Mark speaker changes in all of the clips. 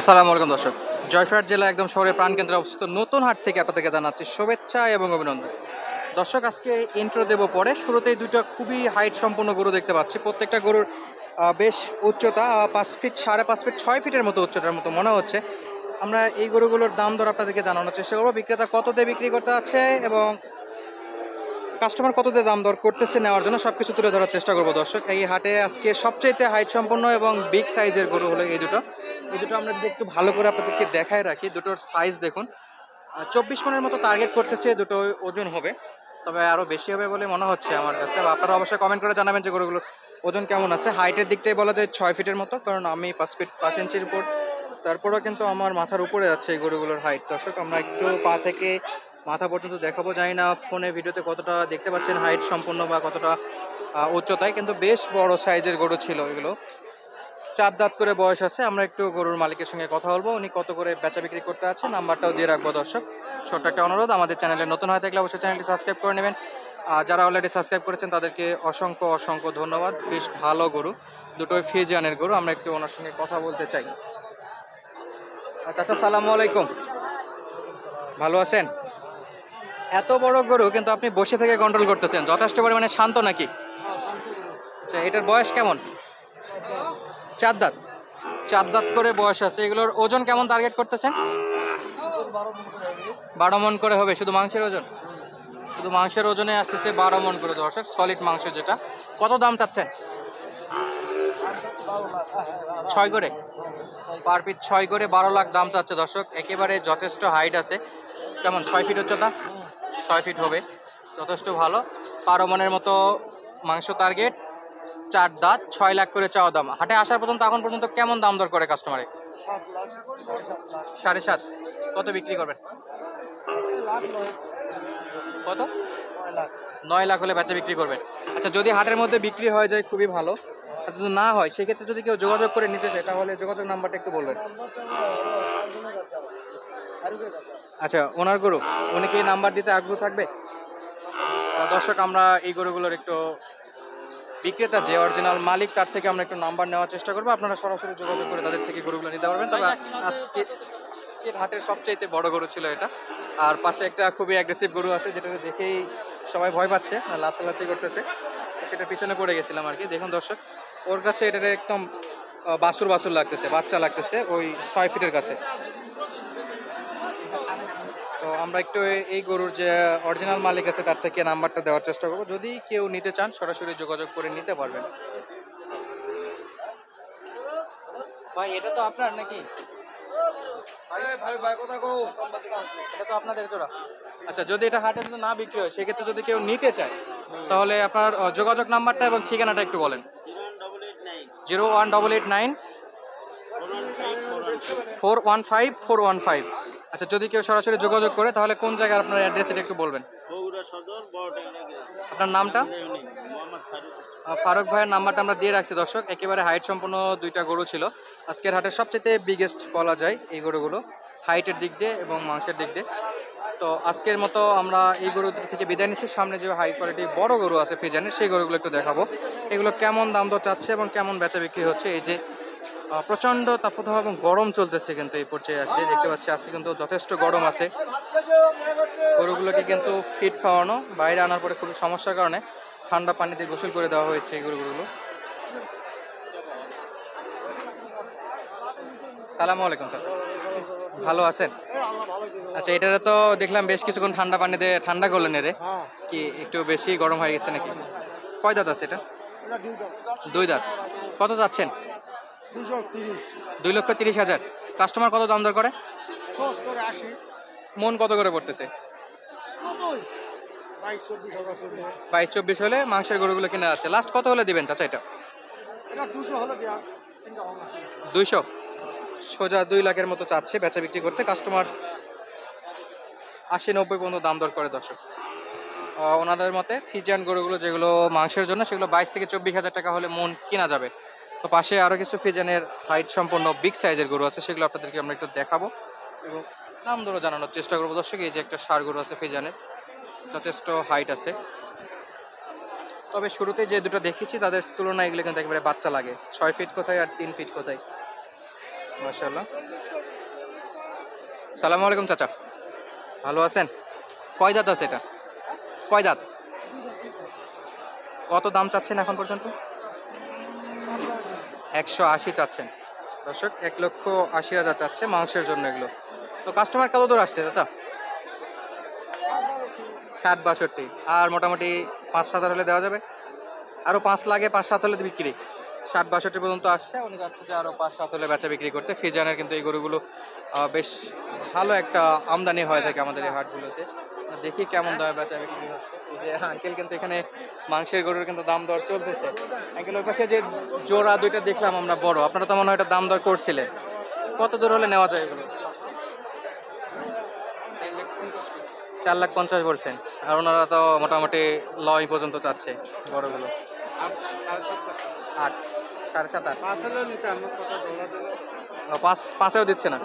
Speaker 1: আসসালামু আলাইকুম দর্শক। জয়ফ্রাট জেলা একদম শহরের প্রাণকেন্দ্রে অবস্থিত নতুন হাট থেকে আপনাদেরকে জানাচ্ছি শুভেচ্ছা এবং অভিনন্দন। দর্শক, আজকে ইন্ট্রো দেব পরে। শুরুতেই দুটো খুবই হাইট সম্পন্ন গরু দেখতে পাচ্ছি। প্রত্যেকটা গরুর বেশ উচ্চতা পাঁচ ফিট সাড়ে পাঁচ ফিট ছয় ফিটের মতো উচ্চতার মতো মনে হচ্ছে। আমরা এই গরুগুলোর দাম দর আপনাদেরকে জানানোর চেষ্টা করব। বিক্রেতা কত দিয়ে বিক্রি করতে আছে এবং কাস্টমার কত দিয়ে দাম দর করতেছে নেওয়ার জন্য সব কিছু তুলে ধরার চেষ্টা করব, দর্শক। এই হাটে আজকে সবচাইতে হাইট সম্পন্ন এবং বিগ সাইজের গরু হলো এই দুটো। এই দুটো আমরা যদি একটু ভালো করে আপনাদেরকে দেখায় রাখি, দুটোর সাইজ দেখুন। চব্বিশ মনের মতো টার্গেট করতেছে, দুটো ওজন হবে। তবে আরও বেশি হবে বলে মনে হচ্ছে আমার কাছে। আপনারা অবশ্যই কমেন্ট করে জানাবেন যে গরুগুলোর ওজন কেমন আছে। হাইটের দিকটাই বলা যায় ছয় ফিটের মতো, কারণ আমি পাঁচ ফিট পাঁচ ইঞ্চির উপর। তারপরেও কিন্তু আমার মাথার উপরে যাচ্ছে এই গরুগুলোর হাইট দর্শক, আমরা একটু পা থেকে মাথা পর্যন্ত দেখাবো। জানি না ফোনে, ভিডিওতে কতটা দেখতে পাচ্ছেন হাইট সম্পূর্ণ বা কতটা উচ্চতায়, কিন্তু বেশ বড় সাইজের গরু ছিল এগুলো। চার দাঁত করে বয়স আছে, আমরা একটু গরুর মালিকের সঙ্গে কথা বলব। উনি কত করে বেচা বিক্রি করতে আছে নাম্বারটাও দিয়ে রাখব দর্শক। ছোট্ট একটা অনুরোধ, আমাদের চ্যানেলে নতুন হয়ে থাকলে অবশ্যই চ্যানেলটি সাবস্ক্রাইব করে নেবেন। আর যারা অলরেডি সাবস্ক্রাইব করেছেন, তাদেরকে অসংখ্য অসংখ্য ধন্যবাদ। বেশ ভালো গরু, দুটোই ফিজিয়ানের গরু, আমরা একটু ওনার সঙ্গে কথা বলতে চাই। আচ্ছা আচ্ছা আলাইকুম। ভালো আছেন? এত বড় গরু, কিন্তু আপনি বসে থেকে কন্ট্রোল করতেছেন। যথেষ্ট পরিমাণে শান্ত নাকি? আচ্ছা এটার বয়স কেমন? চার দাঁত। চার দাঁত করে বয়স আছে। এগুলোর ওজন কেমন টার্গেট করতেছেন? বারো মন করে হবে, শুধু মাংসের ওজন? শুধু মাংসের ওজনে আসতেছে বারো মন করে, দর্শক সলিড মাংস যেটা। কত দাম চাচ্ছেন? ছয় করে? পার পিস ছয় করে বারো লাখ দাম চাচ্ছে দর্শক। একেবারে যথেষ্ট হাইট আছে। কেমন, ছয় ফিট উচ্চতা? ছয় ফিট হবে। যথেষ্ট ভালো। বারো মনের মতো মাংস টার্গেট চার দাঁত, ছয় লাখ করে চাওয়া দাম। হাটে আসার পর্যন্ত, এখন পর্যন্ত কেমন দাম দর করে কাস্টমারে সাড়ে সাত। কত বিক্রি করবেন? কত? নয় লাখ হলে বেচা বিক্রি করবেন। আচ্ছা যদি হাটের মধ্যে বিক্রি হয়ে যায়, খুবই ভালো। যদি না হয়, সেক্ষেত্রে যদি কেউ যোগাযোগ করে নিতে চায়, তাহলে যোগাযোগ নাম্বারটা একটু বলবেন। আচ্ছা ওনার গরু, উনি কি নাম্বার দিতে আগ্রহ থাকবে? দর্শক, আমরা এই গরুগুলোর একটু বিক্রেতা যে অরিজিনাল মালিক, তার থেকে আমরা একটু নাম্বার নেওয়ার চেষ্টা করব। আপনারা সরাসরি যোগাযোগ করে তাদের থেকে গরুগুলো নিতে পারবেন। তবে আজকে আজকের হাটের সবচাইতে বড় গরু ছিল এটা। আর পাশে একটা খুবই অ্যাগ্রেসিভ গরু আছে, যেটা দেখেই সবাই ভয় পাচ্ছে লাতালাতি করতেছে। সেটা পিছনে পড়ে গেছিলাম আর কি। দেখুন দর্শক ওর কাছে এটা একদম বাসুর বাসুর লাগতেছে বাচ্চা লাগতেছে ওই ছয় ফিটের কাছে। তো আমরা একটু এই গরুর যে অরিজিনাল মালিক আছে তার থেকে নাম্বারটা দেওয়ার চেষ্টা করব। যদি কেউ নিতে চান সরাসরি যোগাযোগ করে নিতে পারবেন। ভাই এটা তো আপনার নাকি? এটা তো আপনাদের জোড়া। আচ্ছা যদি এটা হাটে যদি না বিক্রি হয় সেক্ষেত্রে যদি কেউ নিতে চায় তাহলে আপনার যোগাযোগ নাম্বারটা এবং ঠিকানাটা একটু বলেন। Zero one double eight nine. Four one five, four one five. আচ্ছা যদি কেউ সরাসরি যোগাযোগ করে, তাহলে কোন জায়গায় আপনার অ্যাড্রেস এটা একটু বলবেন? আপনার নামটা?
Speaker 2: ফারুক
Speaker 1: ভাইয়ের নাম্বারটা আমরা দিয়ে রাখছি, দর্শক। একেবারে হাইট সম্পন্ন দুইটা গরু ছিল। আজকের হাটের সবচেয়ে বিগেস্ট বলা যায় এই গরুগুলো। হাইটের দিক দিয়ে এবং মাংসের দিক দিয়ে। তো আজকের মতো আমরা এই গরু থেকে বিদায় নিচ্ছি। সামনে যে হাই কোয়ালিটি বড় গরু আছে ফিজানের সেই গরুগুলো একটু দেখাবো। এগুলো কেমন দাম দর চাচ্ছে এবং কেমন বেচা বিক্রি হচ্ছে? এই যে আহ, প্রচণ্ড তাপদাহ এবং গরম চলতেছে কিন্তু এই পর্যায়ে আসে। দেখতে পাচ্ছি আজকে কিন্তু যথেষ্ট গরম আছে। গরুগুলোকে কিন্তু ফিট খাওয়ানো বাইরে আনার পরে খুবই সমস্যার কারণে ঠান্ডা পানিতে গোসল করে দেওয়া হয়েছে এই গরুগুলো। সালামু আলাইকুম স্যার ভালো আছেন? আচ্ছা এটারে তো দেখলাম বেশ কিছুক্ষণ ঠান্ডা পানিতে ঠান্ডা করলেন এরে। কি একটু বেশি গরম হয়ে গেছে নাকি? কয় দাঁত আছে এটা? দুই দাঁত। কত যাচ্ছেন? দুই লক্ষ তিরিশ হাজার। কাস্টমার কত দাম দর করে? মন কত করে পড়তেছে? বাইশ চব্বিশ হলে মাংসের গরুগুলো কিনে যাচ্ছে। লাস্ট কত হলে দিবেন, চাচা এটা? দুইশো। সোজা দুই লাখের মতো চাচ্ছে, বেচা বিক্রি করতে। কাস্টমার আশি নব্বই পর্যন্ত দাম দর করে দর্শক। ওনাদের মতে ফিজিয়ান গরুগুলো যেগুলো মাংসের জন্য, সেগুলো বাইশ থেকে চব্বিশ হাজার টাকা হলে মন কিনা যাবে। তো পাশে আরও কিছু ফিজিয়ানের হাইট সম্পন্ন বিগ সাইজের গরু আছে, সেগুলো আপনাদেরকে আমরা একটু দেখাবো এবং দাম দরও জানানোর চেষ্টা করব। দর্শক, এই যে একটা সার গরু আছে ফিজিয়ানের, যথেষ্ট হাইট আছে। তবে শুরুতে যে দুটো দেখেছি তাদের তুলনায় এগুলো কিন্তু একেবারে বাচ্চা লাগে। ছয় ফিট কোথায় আর তিন ফিট কোথায়। মাশাল্লাহ সালামু আলাইকুম চাচা। ভালো আছেন? কয় দাঁত আছে এটা? কয় দাঁত? কত দাম চাচ্ছেন এখন পর্যন্ত? একশো আশি চাচ্ছেন। দর্শক এক লক্ষ আশি হাজার চাচ্ছে মাংসের জন্য এগুলো। তো কাস্টমার কত দূর আসছে চাচা? ষাট বাষট্টি। আর মোটামুটি পাঁচ হাজার হলে দেওয়া যাবে। আরও পাঁচ লাগে পাঁচ সাত হলে বিক্রি। ষাট, বাষট্টি পর্যন্ত আসছে। উনি যাচ্ছে যে আরও পাঁচ, সাত হলে বেচা বিক্রি করতে। ফিজানের কিন্তু এই গরুগুলো বেশ ভালো একটা আমদানি হয়ে থাকে আমাদের এই হাটগুলোতে। দেখি কেমন দামে বেচা বিক্রি হচ্ছে। যে আঙ্কেল কিন্তু এখানে মাংসের গরুর কিন্তু দাম দর চলতেছে। আঙ্কেল ওই পাশে যে জোড়া দুইটা দেখলাম আমরা, বড়। আপনারা তো মনে হয় দাম দর করছিলেন। কত দূর হলে নেওয়া যায় এগুলো? চার লাখ পঞ্চাশ বলছেন। আর ওনারা তো মোটামুটি লয় পর্যন্ত চাচ্ছে বড়গুলো আট সাড়ে সাত আট। পাঁচ পাঁচেও দিচ্ছে না।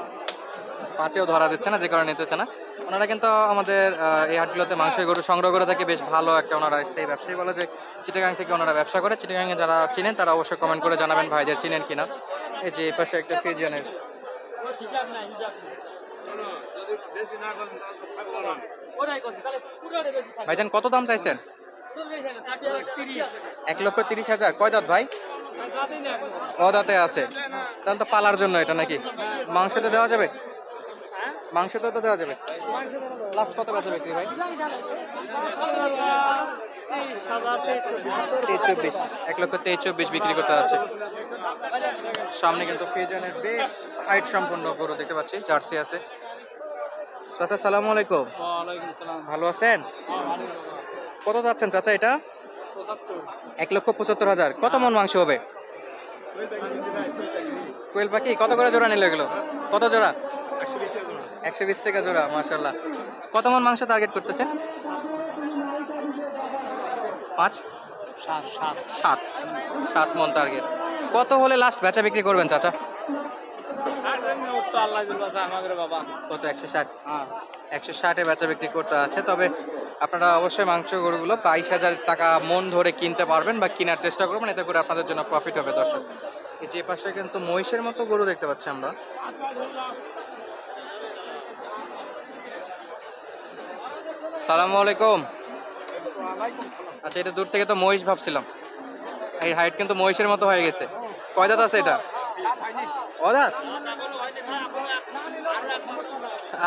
Speaker 1: পাঁচেও ধরা দিচ্ছে না যে কারণে নিতেছে না। ওনারা কিন্তু আমাদের এই হাটগুলোতে মাংসের গরু সংগ্রহ করে থাকে বেশ ভালো একটা ওনারা স্থায়ী ব্যবসায়ী বলে যে চিটাগাং থেকে ওনারা ব্যবসা করে। চিটাগাংয়ে যারা চিনেন তারা অবশ্যই কমেন্ট করে জানাবেন ভাইদের চিনেন কিনা। এই যে পাশে একটা ফিজিয়ানের। ভাইজান কত দাম চাইছেন? এক লক্ষ তিরিশ হাজার। কয় দাঁত ভাই? ও দাঁতে আছে। তাহলে তো পালার জন্য এটা নাকি? মাংস তো দেওয়া যাবে? মাংস তো দেওয়া যাবে। লাস্ট কত বেচা বিক্রি ভাই? চব্বিশ। এক লক্ষ তেইশ চব্বিশ বিক্রি করতে যাচ্ছে। সামনে কিন্তু ফিজানের বেশ হাইট সম্পন্ন গরু দেখতে পাচ্ছি জার্সি আছে। চাচা সালামু আলাইকুম। ভালো আছেন? কত যাচ্ছেন চাচা এটা? এক লক্ষ পঁচাত্তর হাজার। কত মন মাংস হবে? কোয়েল পাখি কত করে জোড়া নিল এগুলো? কত জোড়া? একশো বিশ টাকা জোড়া মার্শাল্লাহ কত মন মাংস টার্গেট করতেছেন? পাঁচ? সাত সাত। মন টার্গেট কত হলে লাস্ট বেচা বিক্রি করবেন চাচা? কত? একশো ষাট। একশো ষাটে বেচা বিক্রি করতে আছে তবে আপনারা অবশ্যই মাংস গরুগুলো বাইশ হাজার টাকা মন ধরে কিনতে পারবেন বা কেনার চেষ্টা করবেন, এতে করে আপনাদের জন্য প্রফিট হবে দর্শক। এই যে পাশে কিন্তু মহিষের মতো গরু দেখতে পাচ্ছি আমরা। সালামু আলাইকুম। আচ্ছা এটা দূর থেকে তো মহিষ ভাবছিলাম। এই হাইট কিন্তু মহিষের মতো হয়ে গেছে। কয় দাঁত আছে এটা?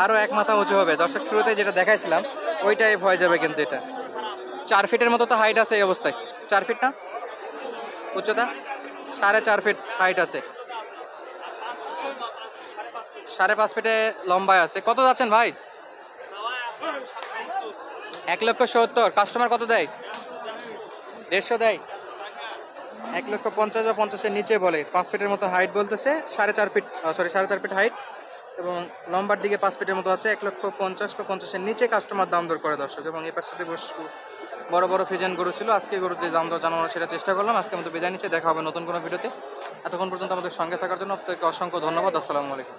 Speaker 1: আরও এক মাথা উঁচু হবে। দর্শক শুরুতে যেটা দেখাইছিলাম, ওইটাই ভয় যাবে কিন্তু এটা। চার ফিটের মতো তো হাইট আছে এই অবস্থায়। চার ফিট না? উচ্চতা? সাড়ে চার ফিট হাইট আছে। সাড়ে পাঁচ ফিটে লম্বায় আছে। কত যাচ্ছেন ভাই? এক লক্ষ সত্তর। কাস্টমার কত দেয়? দেড়শো দেয়। এক লক্ষ পঞ্চাশ বা পঞ্চাশের নিচে বলে। পাঁচ ফিটের মতো হাইট বলতেছে, সাড়ে চার ফিট সরি সাড়ে চার ফিট হাইট এবং লম্বার দিকে পাঁচ ফিটের মতো আছে, এক লক্ষ পঞ্চাশ বা পঞ্চাশের নিচে কাস্টমার দাম দর করে দর্শক। এবং এই পাশে বড় বড় ফিজেন গরু ছিল, আজকে গরুর যে দাম দর জানানোর সেটা চেষ্টা করলাম। আজকে মতো বিদায় নিচ্ছে, দেখা হবে নতুন কোনো ভিডিওতে। এতক্ষণ পর্যন্ত আমাদের সঙ্গে থাকার জন্য আপনাদেরকে অসংখ্য ধন্যবাদ। আসসালামু আলাইকুম।